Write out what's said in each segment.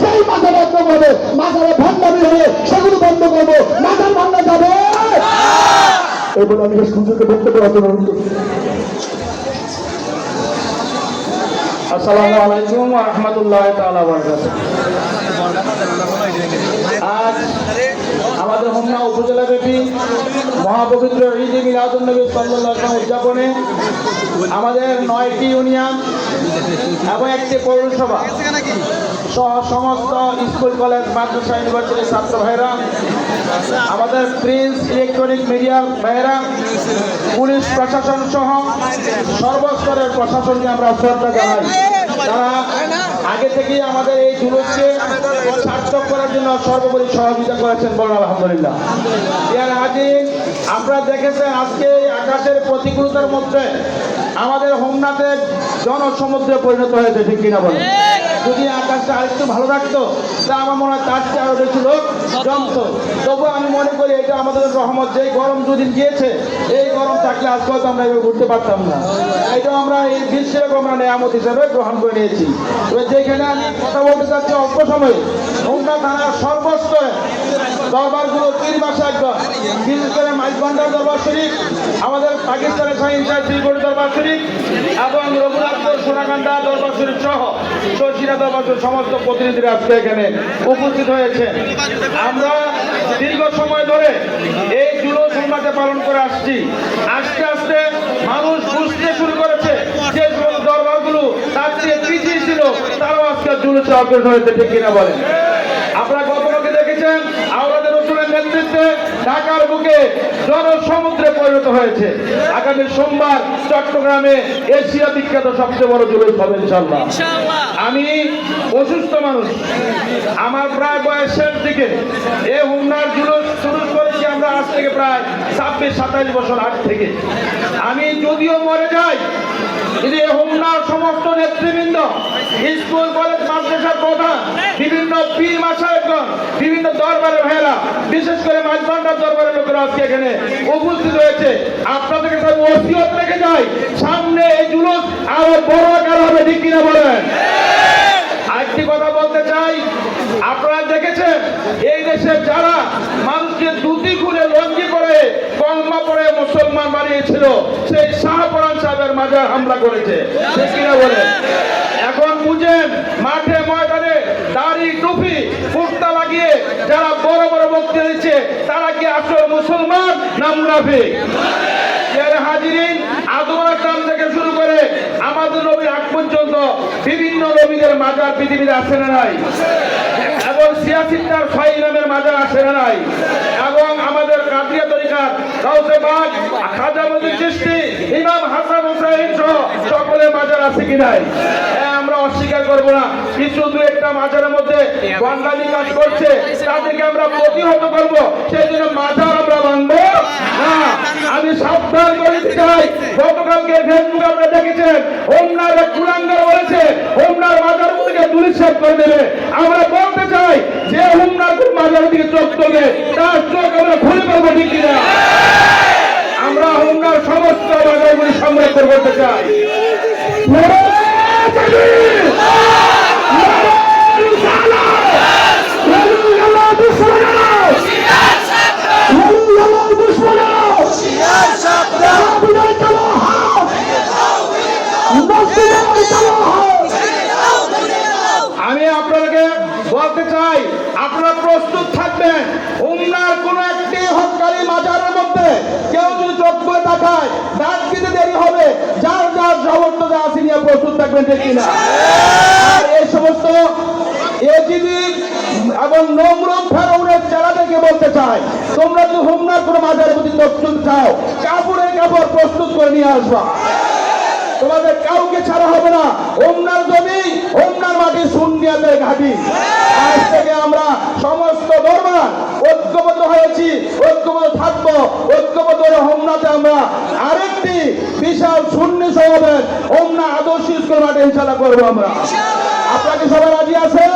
সেই মাথা বন্ধ করবে হয়ে সেগুলো বন্ধ করব মাথার যাবে। আমি আসসালামু আলাইকুম রাহমাতুল্লাহি তাআলা ওয়া বারাকাতুহু। আজ আমাদের হোমনা উপজেলা ব্যাপী মহাপবিত্র ঈদ এ মিলাদুন নবী সাল্লাল্লাহু উদযাপনে আমাদের নয়টি ইউনিয়ন এবং একটি পৌরসভা। সহ সমস্ত স্কুল, কলেজ, মাদ্রাসা, ইউনিভার্সিটির ছাত্র ভাইরা আমাদের প্রিন্স ইলেকট্রনিক মিডিয়ার ভাইরা পুলিশ প্রশাসন সহ সর্বস্তরের প্রশাসনকে আমরা শ্রদ্ধা জানাই। তারা আগে থেকেই আমাদের এই জুলুসকে সার্থক করার জন্য সর্বোপরি সহযোগিতা করেছেন বলেন আলহামদুলিল্লাহ। ইয়ার হাজির আপনারা দেখেছেন আজকে আকাশের প্রতিকূলতার মধ্যে আমাদের হোমনাথের জনসমুদ্রে পরিণত হয়েছে, ঠিক কিনা বলেন? যদি আকাশটা আরেকটু ভালো থাকতো তা আমার মনে হয় তার চেয়ে আরও বেশি লোক জমত। তবু আমি মনে করি এটা আমাদের রহমত, যে গরম দুদিন গিয়েছে, এই গরম থাকলে আজকে হয়তো আমরা এভাবে ঘুরতে পারতাম না। এটা আমরা এই বিশ্বের আমরা নেয়ামত হিসেবে গ্রহণ করে নিয়েছি। তবে যেখানে আমি কথা বলতে চাচ্ছি অল্প সময়ে হোমনা থানার সর্বস্তরে দরবারগুলো তিন মাসে একবার, বিশেষ করে মাইজবান্ডার দরবার শরীফ, আমাদের পাকিস্তানের শাহ শ্রীগড়ি দরবার শরীফ এবং রঘুনাথপুর সোনাকান্দা দরবার শরীফ সহ। চর্চিনা সমস্ত প্রতিনিধিরা আজকে এখানে উপস্থিত হয়েছে আমরা দীর্ঘ সময় ধরে এই জুলো সংবাদে পালন করে আসছি। আস্তে আস্তে মানুষ বুঝতে শুরু করেছে যে দরবারগুলো তার চেয়ে পিছিয়ে ছিল, তারাও আজকে জুলুসে অগ্রসর হয়েছে, ঠিক কিনা বলেন আপনারা গতকালকে দেখেছেন আওলাদের রসুলের নেতৃত্বে ঢাকার বুকে জনসমুদ্রে পরিণত হয়েছে। আগামী সোমবার চট্টগ্রামে এশিয়া বিখ্যাত সবচেয়ে বড় জুলুস হবে ইনশাল্লাহ আমি অসুস্থ মানুষ। আমার প্রায় বয়সের দিকে এ হুমনার জুলুস শুরু করেছি আমরা আজ থেকে প্রায় ছাব্বিশ সাতাইশ বছর আগ থেকে। আমি যদিও মরে যাই সমস্ত নেতৃবৃন্দ, স্কুল, কলেজ, মাদ্রাসার প্রধান, বিভিন্ন পীর মাসায়কগণ বিভিন্ন দরবারের বিশেষ করে মাঝবান্ডার দরবারের লোকেরা আজকে এখানে উপস্থিত হয়েছে। আপনাদের কাছে আমি ওসিয়ত রেখে যাই। সামনে এই জুলুস আরও বড় আকার হবে, ঠিক কিনা বলেন? আরেকটি কথা বলতে চাই, আপনারা দেখেছেন, এই দেশে যারা মানুষকে দুটি খুলে লঙ্গি করে কম্মা পরে মুসলমান বানিয়েছিল, সেই শাহপরান সাহেবের মাঝে হামলা করেছে। কিনা এখন বুঝেন, মাঠে ময়দানে দাড়ি টুপি, কুর্তা লাগিয়ে যারা বড় বড় বক্তৃতা দিচ্ছে, তারা কি আসল মুসলমান না মুনাফিক? হাজিরিন আদম আকাম থেকে শুরু করে আমাদের নবীর আগ পর্যন্ত বিভিন্ন নবীদের মাজার পৃথিবীতে আছে না নাই? এবং সিয়াসিদ্দার ফাই নামের মাজার আছে না নাই? কাউসে বাগ, খাজা মজুদ চিশতি, ইমাম হাসান হুসাইন সহ সকলে মাজার আছে কি নাই? আমরা অস্বীকার করব না। কিছু দু একটা মাজারের মধ্যে বাঙালি কাজ করছে, তাদেরকে আমরা প্রতিহত করব সেই মাজার আমরা ভাঙবো না। আমি সাবধান করে চাই। গতকালকে ফেসবুকে আমরা দেখেছেন, হোমনার এক বলেছে, হোমনার মাজার থেকে দুরিচ্ছেদ করে দেবে। আমরা বলতে চাই, যে হোমনার মাজার দিকে চোখ তোলে, তার চোখ আমরা খুলে পাবো ঠিক কিনা আমরা হোমনার সমস্ত মাজারগুলি করতে চাই। আমি আপনাদেরকে বলতে চাই আপনারা প্রস্তুত থাকবেন। উমনার কোন একটি হকারি মাজারের মধ্যে কেউ যদি চোখ করে তাকায় দাঁত দিতে দেরি হবে। যার যার সমস্ত যা আছে নিয়ে প্রস্তুত থাকবেন, ঠিক কিনা? আর এই সমস্ত এজিবি এবং নোংরম ফেরাউনের চেলাদেরকে বলতে চাই, তোমরা যদি হোমনার কোনো মাজারের প্রতি প্রস্তুত চাও, কাপড়ের কাপড় প্রস্তুত করে নিয়ে আসবা। তোমাদের কাউকে ছাড়া হবে না। ওমনার জমি ওমনার মাটি শূন্যাদের ঘাটি। আজ থেকে আমরা সমস্ত দরবার ঐক্যবদ্ধ হয়েছি ঐক্যবদ্ধ থাকব ঐক্যবদ্ধ হোমনাতে আমরা আরেকটি বিশাল শূন্য সমাবেশ হোমনা আদর্শ স্কুল মাঠে ইনশাল্লাহ করব আমরা। আপনাকে সবাই রাজি আছেন?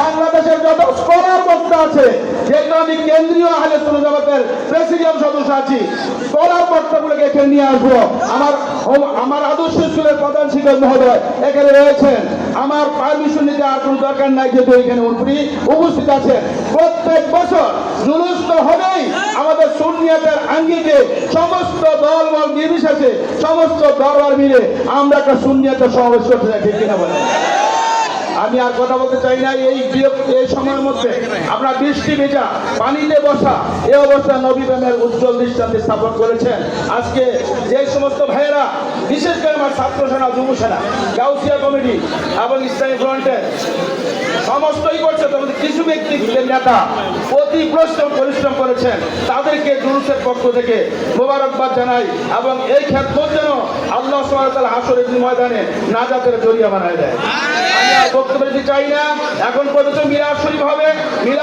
বাংলাদেশের যত স্কলার বক্তা আছে যেগুলো আমি কেন্দ্রীয় আহলে জগতের প্রেসিডিয়াম সদস্য আছি স্কলার বক্তাগুলোকে এখানে নিয়ে আসব। আমার আমার আদর্শ স্কুলের প্রধান শিক্ষক মহোদয়। এখানে রয়েছেন। আমার পারমিশন নিতে আর কোনো দরকার নাই, যেহেতু এখানে উনি উপস্থিত আছেন। প্রত্যেক বছর জুলুস তো হবেই। আমাদের সুনিয়াতের আঙ্গিকে সমস্ত দল বল নির্বিশেষে সমস্ত দরবার মিলে আমরা একটা সুনিয়াতের সমাবেশ করতে চাই, ঠিক কিনা বলেন? আমি আর কথা বলতে চাই না, এই এই সময়ের মধ্যে আপনার বৃষ্টি ভেজা, পানিতে বসা এই অবস্থা নবী প্রেমের উজ্জ্বল দৃষ্টান্তে স্থাপন করেছেন। আজকে যে সমস্ত ভাইয়েরা বিশেষ করে আমার ছাত্র সেনা, যুব সেনা, গাউসিয়া কমিটি এবং ইসলামী ফ্রন্টের সমস্তই করছে, তবে কিছু ব্যক্তি নেতা অতি পরিশ্রম পরিশ্রম করেছেন। তাদেরকে জুলুসের পক্ষ থেকে মোবারকবাদ জানাই এবং এই ক্ষেত্র যেন আল্লাহ সুবহানাহু হাসরের ময়দানে নাজাতের জরিয়া বানায় দেয়। বক্তব্য চাই না। এখন পর্যন্ত মিলাদ শরীফ হবে।